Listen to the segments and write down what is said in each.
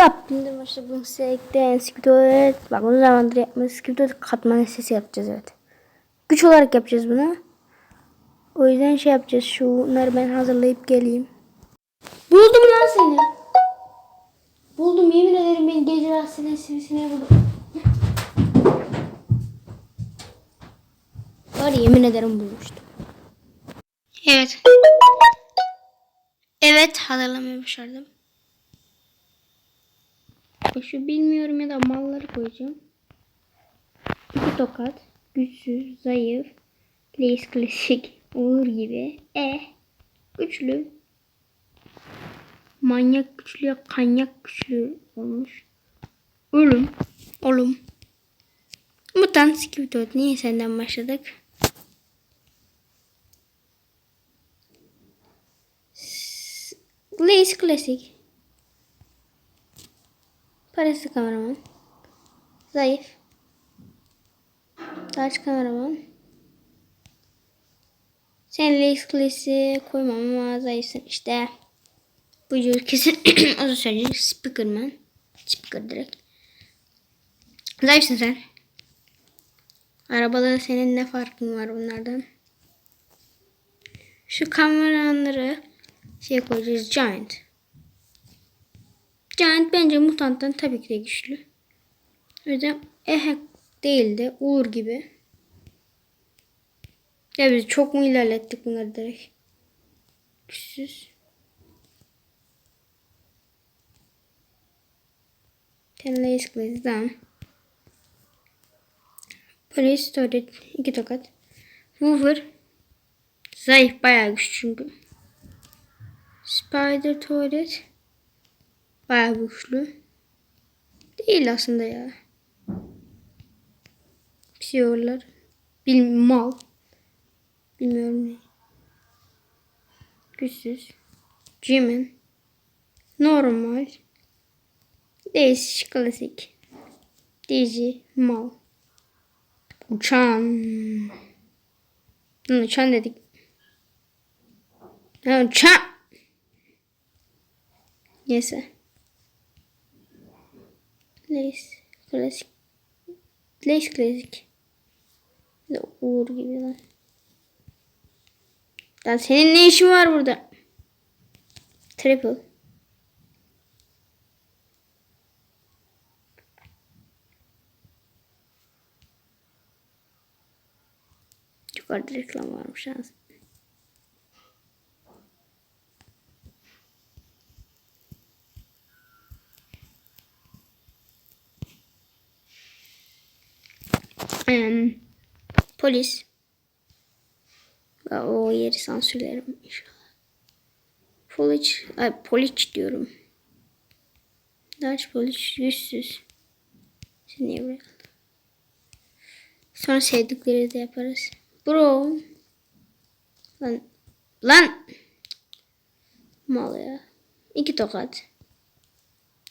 Hop. Şimdi başta bu sekte skriptoret. Bak uzun zamandır yapmıyoruz. Skriptoret katman sesi yapacağız evet. Güç olarak yapacağız bunu. O yüzden şey yapacağız. Şunları ben hazırlayıp geleyim. Buldum lan seni. Buldum yemin ederim ben gece rastlayan sivrisineği buldum. Var yemin ederim bulmuştum. Evet. Evet hazırlamayı başardım. Şu bilmiyorum ya da malları koyacağım. İki tokat. Güçsüz, zayıf. Leis klasik. Uğur gibi. E. Güçlü. Manyak güçlü ya kanyak güçlü olmuş. Ölüm. Olum. Mutant Skiptot. Niye senden başladık? Leis klasik. Parası kameraman. Zayıf. Taç kameraman. Sen Lex klasi koymam ama zayıfsın işte. Bu yıl kesin uzun sürecek. Speakerman. Speaker direkt. Zayıfsın sen. Arabada senin ne farkın var bunlardan? Şu kameraları şey koyacağız. Giant. Giant bence mutanttan tabii ki de güçlü. O yüzden ehek değil de Uğur gibi. Ya biz çok mu ilerlettik bunları direkt? Güçsüz. Tenlace Glaze tamam. Police Story iki tokat. Hoover zayıf bayağı güçlü çünkü. Spider Tuvalet bayağı güçlü. Değil aslında ya. Psiyorlar. Bil mal. Bilmiyorum ne. Güçsüz. Jimin. Normal. Değişik klasik. Dizi. Mal. Uçan. Hı, Uçan dedik. Ha, uçan. Neyse. Lace klasik. Lace klasik. De Uğur gibi lan. Lan senin ne işin var burada? Triple. Yukarıda reklam varmış yalnız. Em, polis. O yeri sansürlerim inşallah. Poliç, ay poliç diyorum. Dutch poliç yüzsüz. Sen niye buraya kaldın? Sonra sevdikleri de yaparız. Bro. Lan. Lan. Mal ya. İki tokat.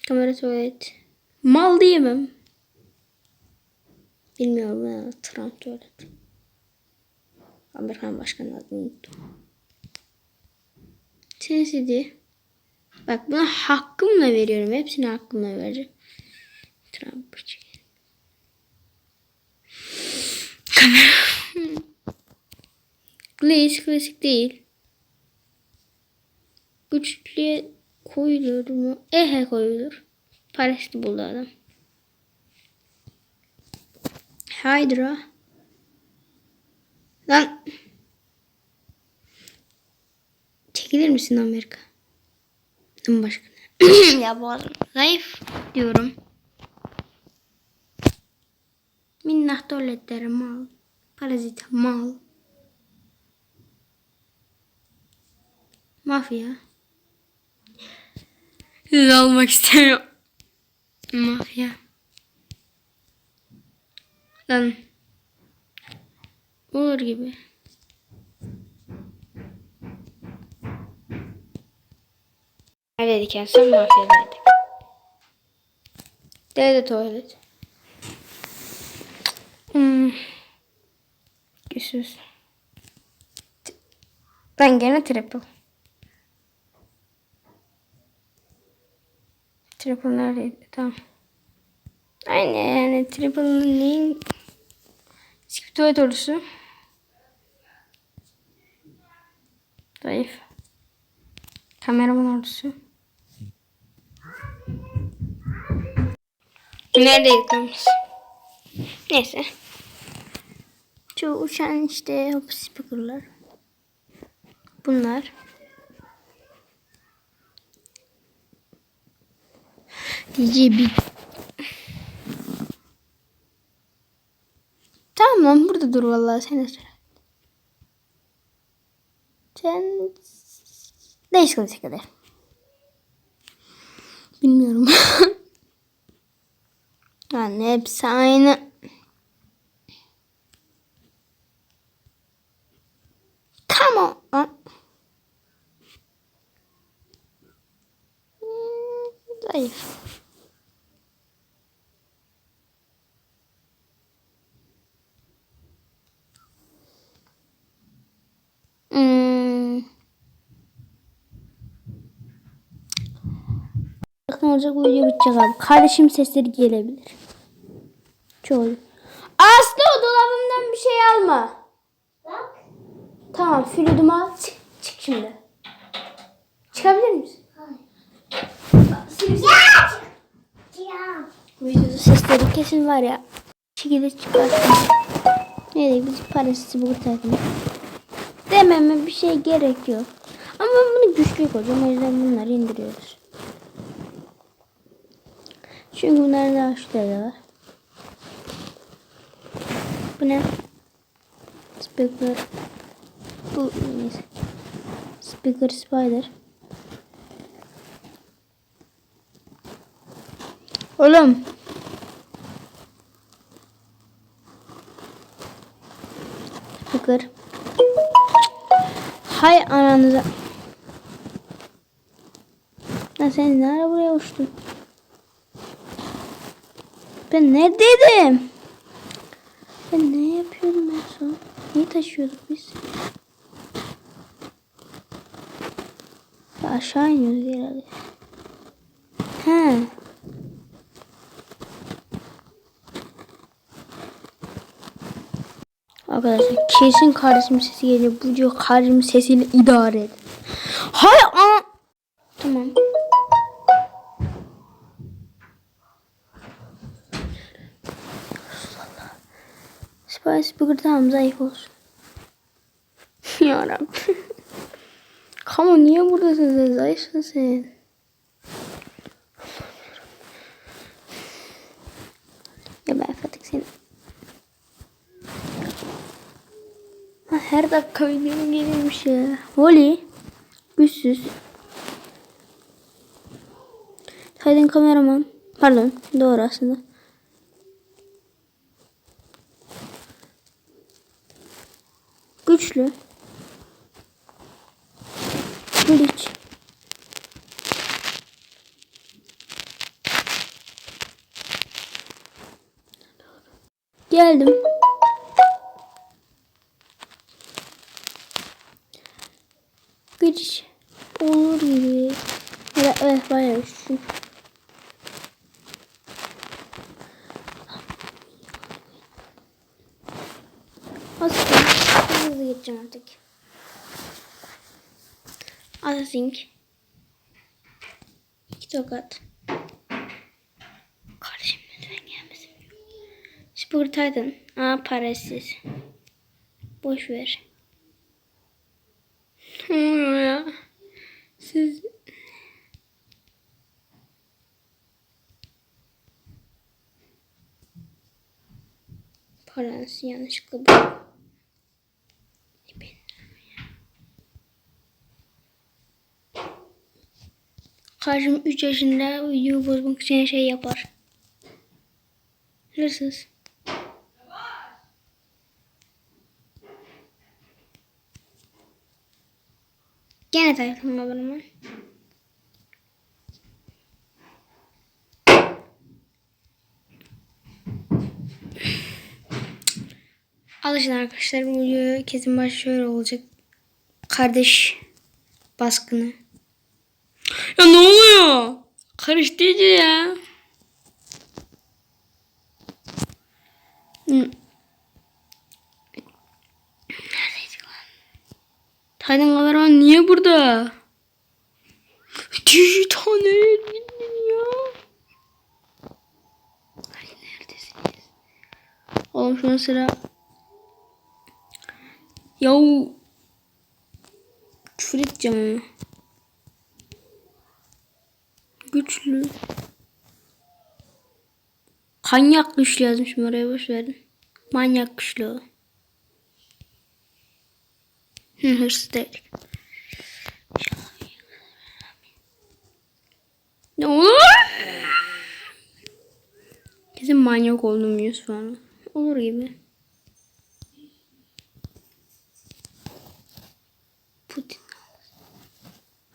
Kamera tuvalet. Mal diyemem. Bilmiyorum ya. Trump tuvalet. Amerikan başkanı adını unuttum. Tennessee. Bak buna hakkımla veriyorum. Hepsini hakkımla vereceğim. Trump. Kamera. Glaze klasik değil. Güçlüye koyulur mu? Ehe koyulur. Parası buldu adam. Hydra. Lan. Çekilir misin Amerika? Lan başkanı. ya bu zayıf diyorum. Minnah devletleri mal. Parazit mal. Mafya. Sizi almak istemiyorum. Mafya. Lan. Olur gibi. Neredeydik en son mafyadaydık. Dede tuvalet. Hmm. Güçsüz. Ben gene triple. Triple neredeydi? Tamam. Aynen yani triple'ın neyin? Skip tuvalet ordusu. Zayıf. Kameraman ordusu. Neredeydik lan biz? Neyse. Şu uçan işte hop speakerlar. Bunlar. DJ bir Tamam lan burada dur vallahi sen söyle. Sen değiş kılıç kadar. Bilmiyorum. yani hepsi aynı. Come on. Zayıf. Hmm. Bakın olacak bu video bitecek abi. Kardeşim sesleri gelebilir. Çoğu. Aslı o dolabımdan bir şey alma. Bak. Tamam flütümü al. Çık, çık şimdi. Çıkabilir misin? Ya. Videoda sesleri kesin var ya. Şekilde çıkarsın. Neydi biz parası bu takım. Dememe bir şey gerek yok. Ama bunu güçlü koyacağım. O yüzden bunları indiriyoruz. Çünkü bunların daha şurada var. Bu ne? Speaker. Bu neyse. Speaker Spider. Oğlum. Speaker. Hay ananıza. Ya sen ne ara buraya uçtun? Ben neredeydim? Ben ne yapıyordum en son? Neyi taşıyorduk biz? Ya aşağı iniyoruz herhalde. He. Arkadaşlar kesin kardeşim sesi geliyor. Bu diyor kardeşim sesiyle idare et. Hay an. Tamam. Spice Burger tamam zayıf olsun. Yarabbim. Kamo niye buradasın sen? Zayıfsın sen. Ya ben Fatih seni. Ha, Her dakika videom gelirmiş ya. Holly. Güçsüz. Titan kameraman. Pardon. Doğru aslında. Güçlü. Glitch. Geldim. Glitch. Olur gibi. Evet, bayağı şu. Hızlı geçeceğim artık. Async. İki tokat. Kardeşim lütfen gelmesin. Spur Titan. Aa parasız. Boş ver. Siz... Parası yanlışlıkla bu. Karşım 3 yaşında videoyu bozmak için şey yapar. Hırsız. Gene takılma bana. Alışın arkadaşlar bu video kesin başı şöyle olacak. Kardeş baskını. Ya ne oluyor? karıştı iyice ya. Neredeydi lan? Titan kameraman niye burada? Titan nereye gittin ya? Ay neredesiniz? Oğlum şuna sıra. Yahu. Küfür edeceğim ama. Güçlü. Kanyak güçlü yazmışım oraya boş verin. Manyak güçlü o. Hı, hırsız değil. Ne olur? Kesin manyak oldum falan. Olur gibi. Putin.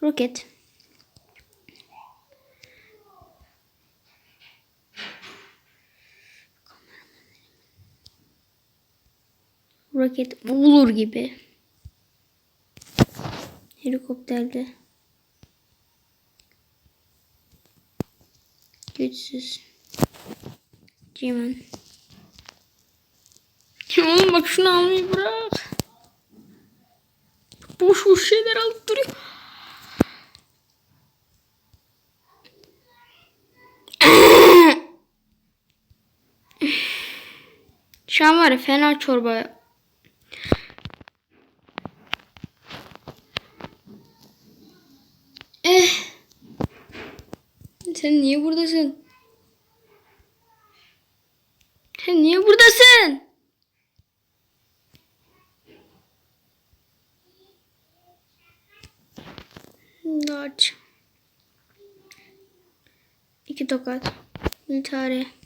Roket. Roket olur gibi. Helikopterde. Güçsüz. Cimen. Oğlum bak şunu almayı bırak. Boş boş şeyler alıp duruyor. Şu var ya fena çorba. Eh. Sen niye buradasın? Sen niye buradasın? Dodge. İki tokat. Bir tane.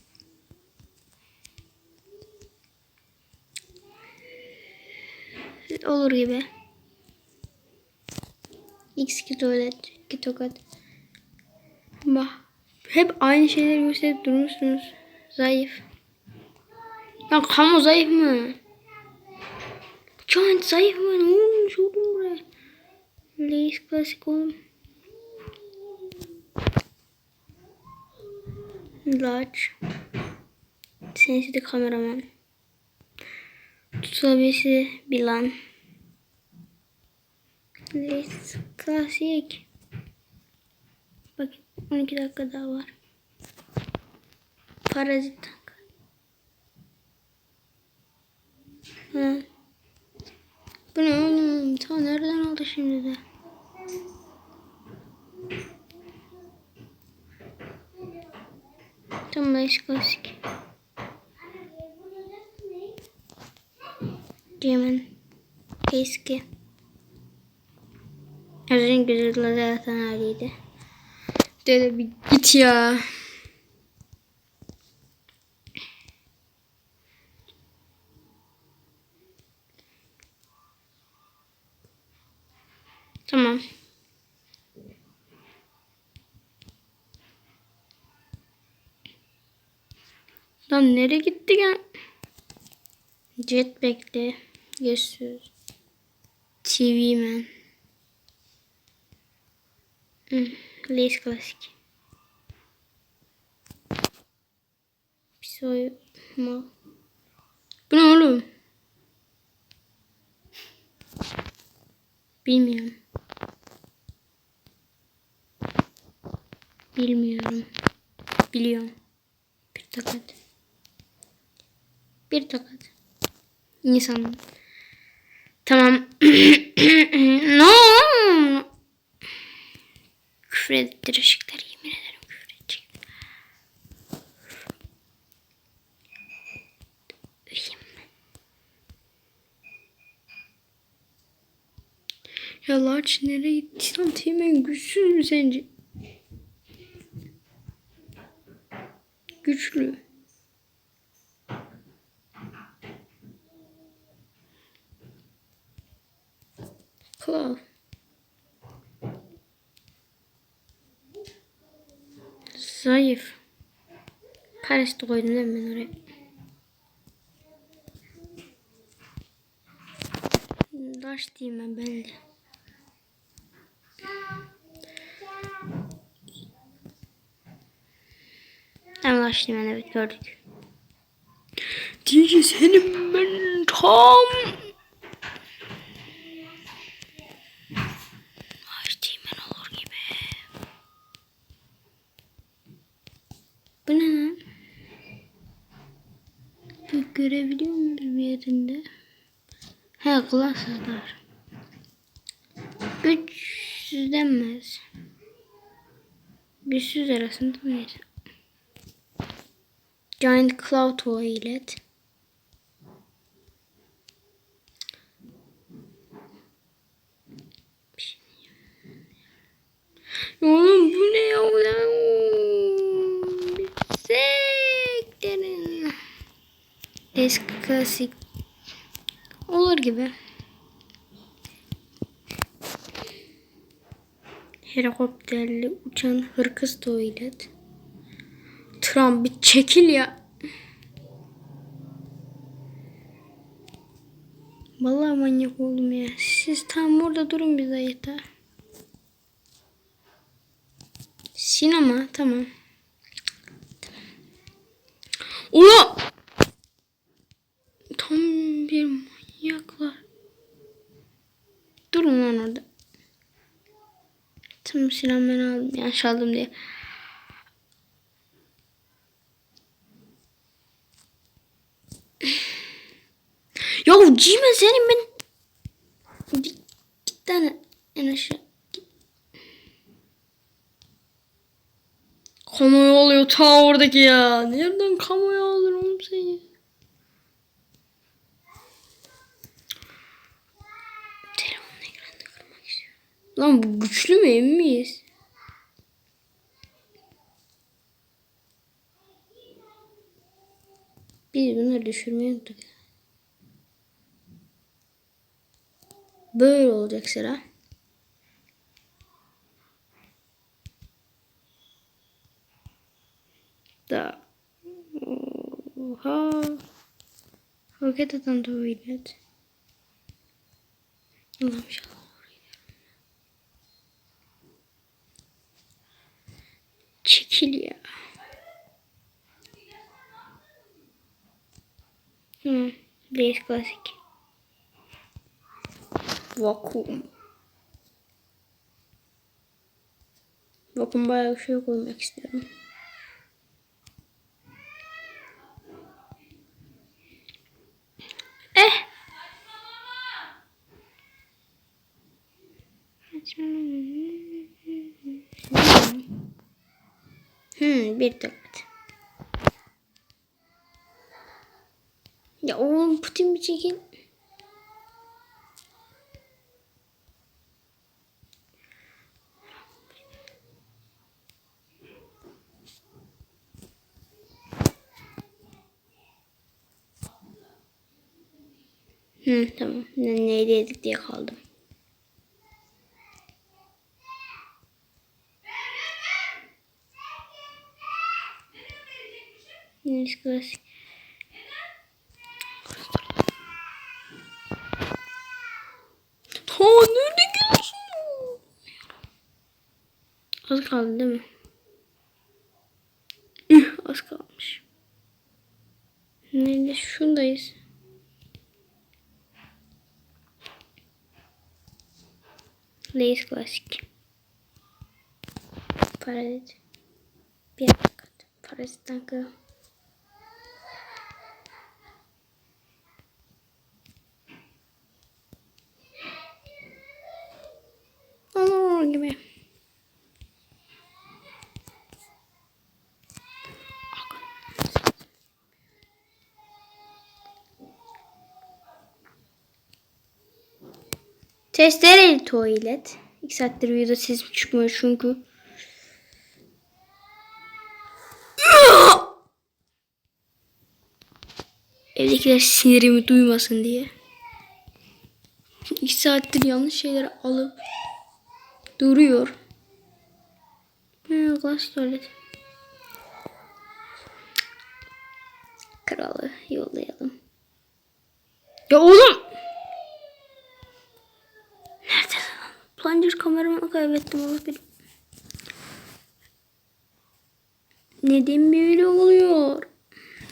Olur gibi. X2 tuvalet. iki tokat. Bak. Hep aynı şeyleri gösterip durmuşsunuz. Zayıf. Lan kamu zayıf mı? Can zayıf mı? Ne olmuş oğlum buraya? Klasik oğlum. Large. Sensi de kameraman. Tutulabilirsi Bilan. Lace klasik. Bak 12 dakika daha var. Parazit. Ha. Bu ne oğlum? Ta nereden aldı şimdi de? Tam nice klasik. Cemen. Eski. Güzel zaten haliydi. Dede bir git ya. Tamam. Lan nereye gitti ya? Jetpack'te gözsüz. TV man. Hmm, Lace klasik. Bir soyma. Bu? Bilmiyorum. Bilmiyorum. Biliyorum. Bir tokat. Bir tokat. İnsan. Tamam. no. Küfür ettirecekler yemin ederim küfür edecek. Uyuyayım ben. Ya Larç nereye gitti? Lan Teğmen güçsüz mü sence? Güçlü. Claw. Zayıf. Karıştı koydum değil ben oraya? Daş diyeyim ben ben de. açtım ben evet gördük. Diye senin ben tam açtığım ben olur gibi. Bu ne lan? Görebiliyor muyuz bir yerinde? He kulaksızlar. Güçsüz denmez. Güçsüz arasında mıyız? Giant Cloud Toilet. Şey Oğlum bu ne ya? Sekterin. Eski klasik. Olur gibi. Helikopterli uçan hırkız tuvalet. Trump bir çekil ya. Vallahi manyak oldum ya. Siz tam orada durun bir zayıfta. Sinema tamam. Tamam. Ula! Tam bir manyaklar. Durun lan orada. Tamam silah ben aldım. Yanlış aldım diye. Ya Cime senin ben... Bir, git tane en aşağı. Git. Kamuya oluyor ta oradaki ya. Nereden kamuya olur oğlum seni? Lan bu güçlü mü emin miyiz? Biz bunları düşürmeyi unuttuk. Böyle olacak sıra. Da. Oha. Roket atan tuvalet. Allah'ım inşallah. Çekil ya. Hı, Blaze klasik. Vakum. Vakum bayağı bir şey koymak istiyorum. Eh. Hmm, bir dört. Ya oğlum Putin bir çekin. Hı tamam. Ne, neydi yedik diye kaldım. Neyse klasik. Ha nerede gidiyorsun? Az kaldı değil mi? Üh, az kalmış. Nerede? Şundayız. Lace klasik. Parazit. Bir dakika. Parazitten kıl. Olur gibi. Testereli tuvalet. İki saattir videoda ses çıkmıyor çünkü. Evdekiler sinirimi duymasın diye. İki saattir yanlış şeyleri alıp duruyor. Glass tuvalet. Kralı yollayalım. Ya oğlum! Nerede? Plunger kameramı kaybettim Allah bilir. Neden böyle oluyor?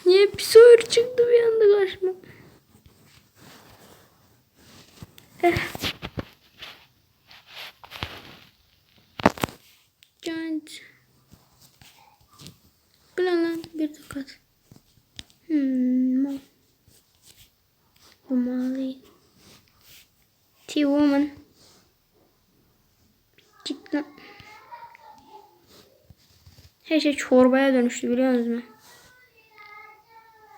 Niye psikolog çıktı bir anda karşıma? Eh. Giant. Bu ne lan? Bir tokat. Hmm. mal. Bu. T-Woman. Git. Her şey çorbaya dönüştü biliyor musunuz?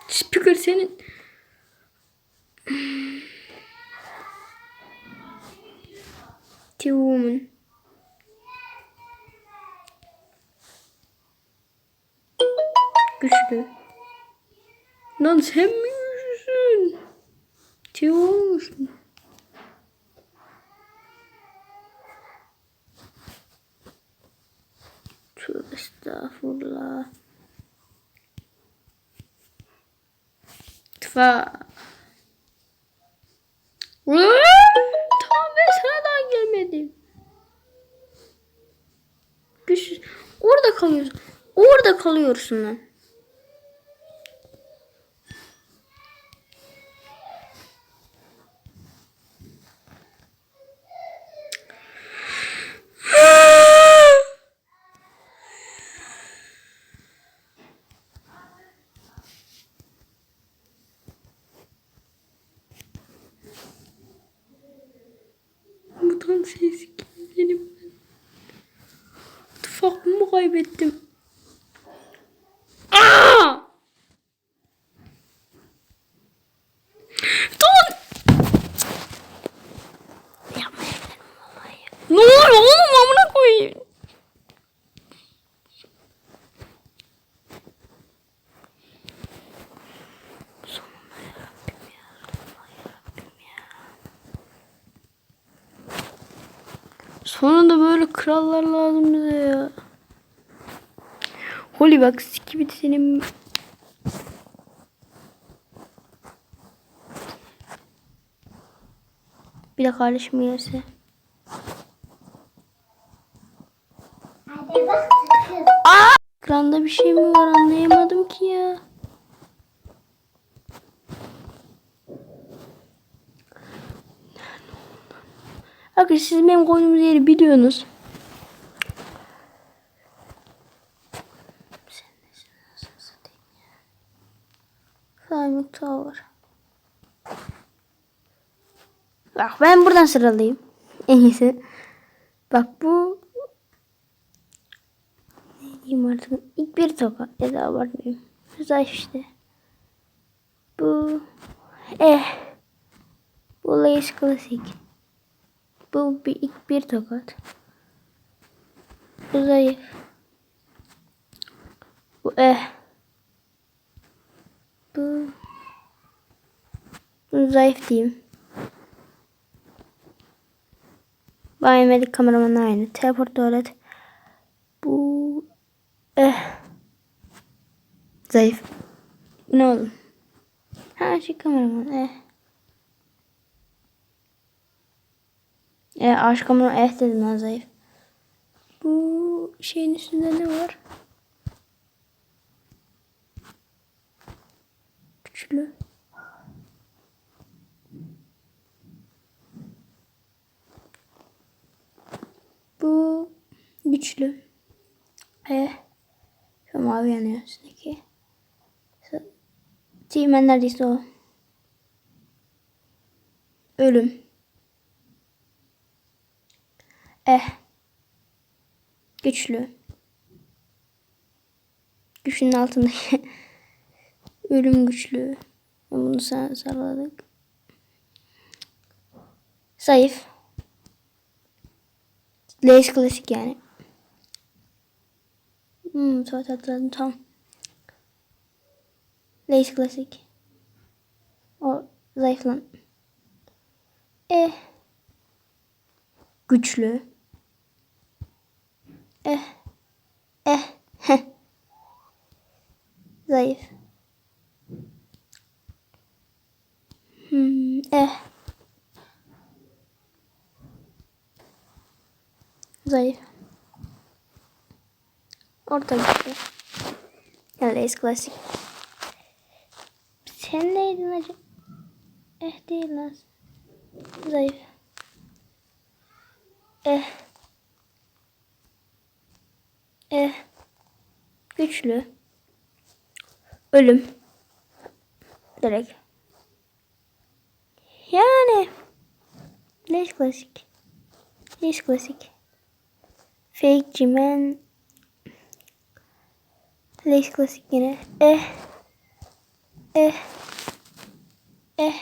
Speaker senin. Estağfurullah. Tfa. Tamam ben sana daha gelmedim. Güçsüz. Orada kalıyorsun. Orada kalıyorsun lan. Mutant sesi benim ben. Tıfaklımı kaybettim. Aa! Dur! Yapma ederim vallahi. Ne oluyor oğlum amına koyayım. Sonunda yarabbim ya. Allah yarabbim ya. Sonunda böyle krallar lazım bize ya. Holly bak sikibit senin bir de kardeşim sakın. Aa! Ekranda bir şey mi var anlayamadım ki ya. Arkadaşlar siz benim koyduğumuz yeri biliyorsunuz. Sen nesin nasıl satayım ya? Simon Tower. Bak ben buradan sıralayayım. En iyisi. Bak bu ne diyeyim artık ilk bir toka ya da abartmayayım. Zayıf işte. Bu eh bu Lace klasik. Bu bir ilk bir tokat. Bu zayıf. Bu eh. Bu bu zayıf diyeyim. Biyomedik kameraman aynı. Teleport tuvalet. Bu eh. Zayıf. Ne oldu? Ha şey kameraman eh. E, aşk kameraman eh dedim lan zayıf. Bu şeyin üstünde ne var? Güçlü. Bu güçlü. E şu mavi yanıyor üstündeki. Teğmen neredeyse o. Ölüm. Eh. Güçlü. Güçlünün altındaki. Ölüm güçlü. Bunu sen salladık. Zayıf. Lace klasik yani. Hmm, tamam hatırladım tamam. Lace klasik. O zayıf lan. Eh. Güçlü. Eh. Eh. Heh. Zayıf. Hmm, eh. Zayıf. Orta. Yani Lace klasik. Sen neydin acaba? Eh değil lan. Zayıf. Eh. Eh. Güçlü. Ölüm. Direkt. Yani. Leş klasik. Leş klasik. Fake cimen. Leş klasik yine. Eh. Eh. Eh.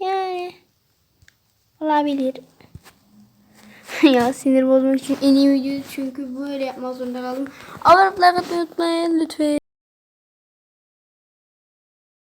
Yani. Olabilir. ya sinir bozmak için en iyi video çünkü böyle yapmak zorunda kaldım. Abone olmayı unutmayın lütfen.